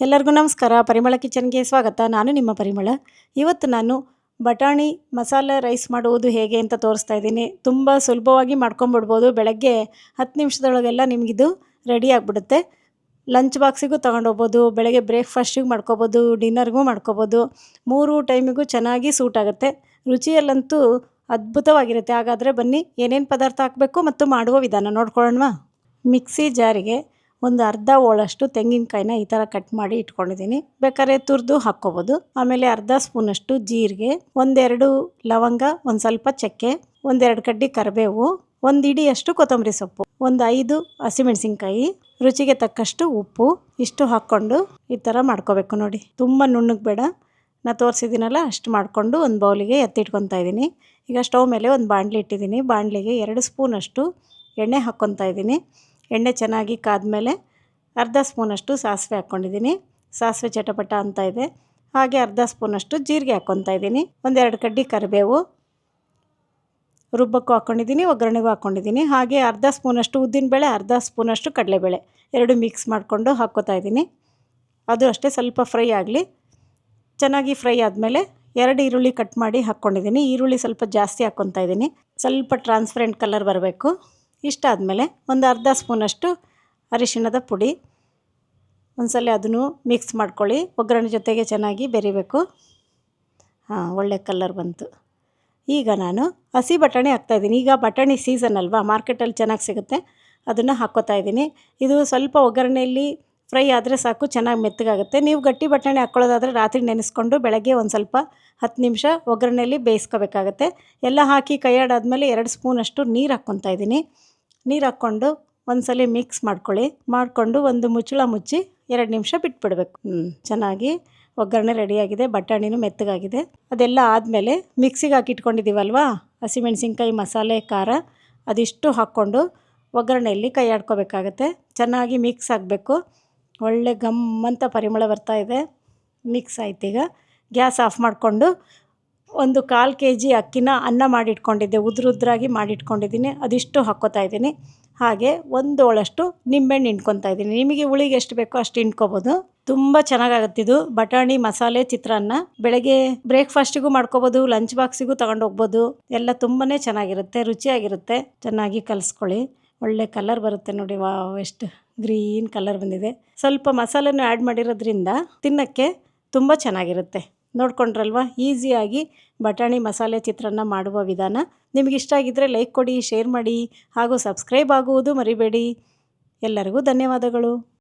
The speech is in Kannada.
ಎಲ್ಲರಿಗೂ ನಮಸ್ಕಾರ. ಪರಿಮಳ ಕಿಚನ್ಗೆ ಸ್ವಾಗತ. ನಾನು ನಿಮ್ಮ ಪರಿಮಳ. ಇವತ್ತು ನಾನು ಬಟಾಣಿ ಮಸಾಲೆ ರೈಸ್ ಮಾಡುವುದು ಹೇಗೆ ಅಂತ ತೋರಿಸ್ತಾ ಇದ್ದೀನಿ. ತುಂಬ ಸುಲಭವಾಗಿ ಮಾಡ್ಕೊಂಬಿಡ್ಬೋದು. ಬೆಳಗ್ಗೆ ಹತ್ತು ನಿಮಿಷದೊಳಗೆಲ್ಲ ನಿಮಗಿದು ರೆಡಿ ಆಗಿಬಿಡುತ್ತೆ. ಲಂಚ್ ಬಾಕ್ಸಿಗೂ ತೊಗೊಂಡೋಗ್ಬೋದು. ಬೆಳಗ್ಗೆ ಬ್ರೇಕ್ಫಾಸ್ಟಿಗೂ ಮಾಡ್ಕೊಬೋದು. ಡಿನ್ನರ್ಗೂ ಮಾಡ್ಕೊಬೋದು. ಮೂರು ಟೈಮಿಗೂ ಚೆನ್ನಾಗಿ ಸೂಟ್ ಆಗುತ್ತೆ. ರುಚಿಯಲ್ಲಂತೂ ಅದ್ಭುತವಾಗಿರುತ್ತೆ. ಹಾಗಾದರೆ ಬನ್ನಿ ಏನೇನು ಪದಾರ್ಥ ಹಾಕಬೇಕು ಮತ್ತು ಮಾಡುವ ವಿಧಾನ ನೋಡ್ಕೊಳ್ಳೋಣವಾ? ಮಿಕ್ಸಿ ಜಾರಿಗೆ ಒಂದು ಅರ್ಧ ಹೋಳಷ್ಟು ತೆಂಗಿನಕಾಯಿನ ಈ ಥರ ಕಟ್ ಮಾಡಿ ಇಟ್ಕೊಂಡಿದ್ದೀನಿ. ಬೇಕಾದ್ರೆ ತುರಿದು ಹಾಕ್ಕೋಬೋದು. ಆಮೇಲೆ ಅರ್ಧ ಸ್ಪೂನಷ್ಟು ಜೀರಿಗೆ, ಒಂದೆರಡು ಲವಂಗ, ಒಂದು ಸ್ವಲ್ಪ ಚಕ್ಕೆ, ಒಂದೆರಡು ಕಡ್ಡಿ ಕರಿಬೇವು, ಒಂದು ಇಡಿಯಷ್ಟು ಕೊತ್ತಂಬರಿ ಸೊಪ್ಪು, ಒಂದು ಐದು ಹಸಿಮೆಣಸಿನ್ಕಾಯಿ, ರುಚಿಗೆ ತಕ್ಕಷ್ಟು ಉಪ್ಪು, ಇಷ್ಟು ಹಾಕ್ಕೊಂಡು ಈ ಥರ ಮಾಡ್ಕೋಬೇಕು ನೋಡಿ. ತುಂಬ ನುಣ್ಣಗೆ ಬೇಡ. ನಾ ತೋರಿಸಿದ್ದೀನಲ್ಲ, ಅಷ್ಟು ಮಾಡಿಕೊಂಡು ಒಂದು ಬೌಲಿಗೆ ಎತ್ತಿಟ್ಕೊತಾ ಇದ್ದೀನಿ. ಈಗ ಸ್ಟವ್ ಮೇಲೆ ಒಂದು ಬಾಣಲಿ ಇಟ್ಟಿದ್ದೀನಿ. ಬಾಣಲಿಗೆ ಎರಡು ಸ್ಪೂನಷ್ಟು ಎಣ್ಣೆ ಹಾಕ್ಕೊತಾ ಇದ್ದೀನಿ. ಎಣ್ಣೆ ಚೆನ್ನಾಗಿ ಕಾದ್ಮೇಲೆ ಅರ್ಧ ಸ್ಪೂನಷ್ಟು ಸಾಸಿವೆ ಹಾಕ್ಕೊಂಡಿದ್ದೀನಿ. ಸಾಸಿವೆ ಚಟಪಟ ಅಂತ ಇದೆ. ಹಾಗೆ ಅರ್ಧ ಸ್ಪೂನಷ್ಟು ಜೀರಿಗೆ ಹಾಕ್ಕೊತಾ ಇದ್ದೀನಿ. ಒಂದೆರಡು ಕಡ್ಡಿ ಕರಿಬೇವು, ರುಬ್ಬಕ್ಕೂ ಹಾಕ್ಕೊಂಡಿದ್ದೀನಿ, ಒಗ್ಗರಣೆಗೂ ಹಾಕ್ಕೊಂಡಿದ್ದೀನಿ. ಹಾಗೆ ಅರ್ಧ ಸ್ಪೂನಷ್ಟು ಉದ್ದಿನಬೇಳೆ ಅರ್ಧ ಸ್ಪೂನಷ್ಟು ಕಡಲೆಬೇಳೆ ಎರಡು ಮಿಕ್ಸ್ ಮಾಡಿಕೊಂಡು ಹಾಕ್ಕೋತಾ ಇದ್ದೀನಿ. ಅದು ಅಷ್ಟೇ ಸ್ವಲ್ಪ ಫ್ರೈ ಆಗಲಿ. ಚೆನ್ನಾಗಿ ಫ್ರೈ ಆದಮೇಲೆ ಎರಡು ಈರುಳ್ಳಿ ಕಟ್ ಮಾಡಿ ಹಾಕ್ಕೊಂಡಿದ್ದೀನಿ. ಈರುಳ್ಳಿ ಸ್ವಲ್ಪ ಜಾಸ್ತಿ ಹಾಕ್ಕೊತಾ ಇದ್ದೀನಿ. ಸ್ವಲ್ಪ ಟ್ರಾನ್ಸ್ಪರೆಂಟ್ ಕಲರ್ ಬರಬೇಕು. ಇಷ್ಟಾದಮೇಲೆ ಒಂದು ಅರ್ಧ ಸ್ಪೂನಷ್ಟು ಅರಿಶಿಣದ ಪುಡಿ. ಒಂದ್ಸಲ ಅದನ್ನು ಮಿಕ್ಸ್ ಮಾಡ್ಕೊಳ್ಳಿ. ಒಗ್ಗರಣೆ ಜೊತೆಗೆ ಚೆನ್ನಾಗಿ ಬೆರಿಬೇಕು. ಹಾಂ, ಒಳ್ಳೆ ಕಲರ್ ಬಂತು. ಈಗ ನಾನು ಹಸಿ ಬಟಾಣಿ ಹಾಕ್ತಾಯಿದ್ದೀನಿ ಈಗ ಬಟಾಣಿ ಸೀಸನ್ ಅಲ್ವಾ? ಮಾರ್ಕೆಟಲ್ಲಿ ಚೆನ್ನಾಗಿ ಸಿಗುತ್ತೆ. ಅದನ್ನು ಹಾಕ್ಕೋತಾ ಇದ್ದೀನಿ. ಇದು ಸ್ವಲ್ಪ ಒಗ್ಗರಣೆಯಲ್ಲಿ ಫ್ರೈ ಆದರೆ ಸಾಕು, ಚೆನ್ನಾಗಿ ಮೆತ್ತಗಾಗುತ್ತೆ. ನೀವು ಗಟ್ಟಿ ಬಟಾಣಿ ಹಾಕ್ಕೊಳ್ಳೋದಾದರೆ ರಾತ್ರಿ ನೆನೆಸ್ಕೊಂಡು ಬೆಳಗ್ಗೆ ಒಂದು ಸ್ವಲ್ಪ ಹತ್ತು ನಿಮಿಷ ಒಗ್ಗರಣೆಯಲ್ಲಿ ಬೇಯಿಸ್ಕೋಬೇಕಾಗತ್ತೆ. ಎಲ್ಲ ಹಾಕಿ ಕೈಯಾಡಾದ್ಮೇಲೆ ಎರಡು ಸ್ಪೂನಷ್ಟು ನೀರು ಹಾಕ್ಕೊತಾ ಇದ್ದೀನಿ. ನೀರು ಹಾಕ್ಕೊಂಡು ಒಂದ್ಸಲ ಮಿಕ್ಸ್ ಮಾಡ್ಕೊಳ್ಳಿ. ಮಾಡಿಕೊಂಡು ಒಂದು ಮುಚ್ಚಳ ಮುಚ್ಚಿ ಎರಡು ನಿಮಿಷ ಬಿಟ್ಬಿಡ್ಬೇಕು. ಚೆನ್ನಾಗಿ ಒಗ್ಗರಣೆ ರೆಡಿಯಾಗಿದೆ ಬಟಾಣಿನೂ ಮೆತ್ತಗಾಗಿದೆ. ಅದೆಲ್ಲ ಆದಮೇಲೆ ಮಿಕ್ಸಿಗೆ ಹಾಕಿ ಇಟ್ಕೊಂಡಿದ್ದೀವಲ್ವಾ ಹಸಿಮೆಣ್ಸಿನ್ಕಾಯಿ, ಮಸಾಲೆ, ಖಾರ, ಅದಿಷ್ಟು ಹಾಕ್ಕೊಂಡು ಒಗ್ಗರಣೆಯಲ್ಲಿ ಕೈ ಆಡ್ಕೋಬೇಕಾಗತ್ತೆ. ಚೆನ್ನಾಗಿ ಮಿಕ್ಸ್ ಆಗಬೇಕು. ಒಳ್ಳೆ ಗಮ್ಮಂತ ಪರಿಮಳ ಬರ್ತಾ ಇದೆ. ಮಿಕ್ಸ್ ಆಯ್ತು ಈಗ ಗ್ಯಾಸ್ ಆಫ್ ಮಾಡಿಕೊಂಡು ಒಂದು ಕಾಲು ಕೆ ಜಿ ಅಕ್ಕಿನ ಅನ್ನ ಮಾಡಿಟ್ಕೊಂಡಿದ್ದೆ ಉದುರು ಉದ್ರಾಗಿ ಮಾಡಿಟ್ಕೊಂಡಿದ್ದೀನಿ. ಅದಿಷ್ಟು ಹಾಕ್ಕೋತಾ ಇದ್ದೀನಿ. ಹಾಗೆ ಒಂದು ಹೋಳಷ್ಟು ನಿಂಬೆಹಣ್ಣು ಹಿಂಡ್ಕೊತಾ ಇದ್ದೀನಿ. ನಿಮಗೆ ಹುಳಿಗೆ ಎಷ್ಟು ಬೇಕೋ ಅಷ್ಟು ಹಿಂಡ್ಕೊಬೋದು. ತುಂಬ ಚೆನ್ನಾಗಾಗತ್ತಿದು ಬಟಾಣಿ, ಮಸಾಲೆ, ಚಿತ್ರಾನ್ನ, ಬೆಳಗ್ಗೆ ಬ್ರೇಕ್ಫಾಸ್ಟಿಗೂ ಮಾಡ್ಕೋಬೋದು, ಲಂಚ್ ಬಾಕ್ಸಿಗೂ ತಗೊಂಡು ಹೋಗ್ಬೋದು ಎಲ್ಲ ತುಂಬಾ ಚೆನ್ನಾಗಿರುತ್ತೆ, ರುಚಿಯಾಗಿರುತ್ತೆ. ಚೆನ್ನಾಗಿ ಕಲಿಸ್ಕೊಳ್ಳಿ. ಒಳ್ಳೆ ಕಲರ್ ಬರುತ್ತೆ ನೋಡಿ. ವಾ ಎಷ್ಟು ಗ್ರೀನ್ ಕಲರ್ ಬಂದಿದೆ. ಸ್ವಲ್ಪ ಮಸಾಲೆನೂ ಆ್ಯಡ್ ಮಾಡಿರೋದ್ರಿಂದ ತಿನ್ನೋಕ್ಕೆ ತುಂಬ ಚೆನ್ನಾಗಿರುತ್ತೆ. ನೋಡ್ಕೊಂಡ್ರಲ್ವ? ಈಸಿಯಾಗಿ ಬಟಾಣಿ ಮಸಾಲೆ ಚಿತ್ರಾನ್ನ ಮಾಡುವ ವಿಧಾನ. ನಿಮಗೆ ಇಷ್ಟ ಆಗಿದ್ದರೆ ಲೈಕ್ ಕೊಡಿ ಶೇರ್ ಮಾಡಿ ಹಾಗೂ ಸಬ್ಸ್ಕ್ರೈಬ್ ಆಗುವುದು ಮರಿಬೇಡಿ. ಎಲ್ಲರಿಗೂ ಧನ್ಯವಾದಗಳು.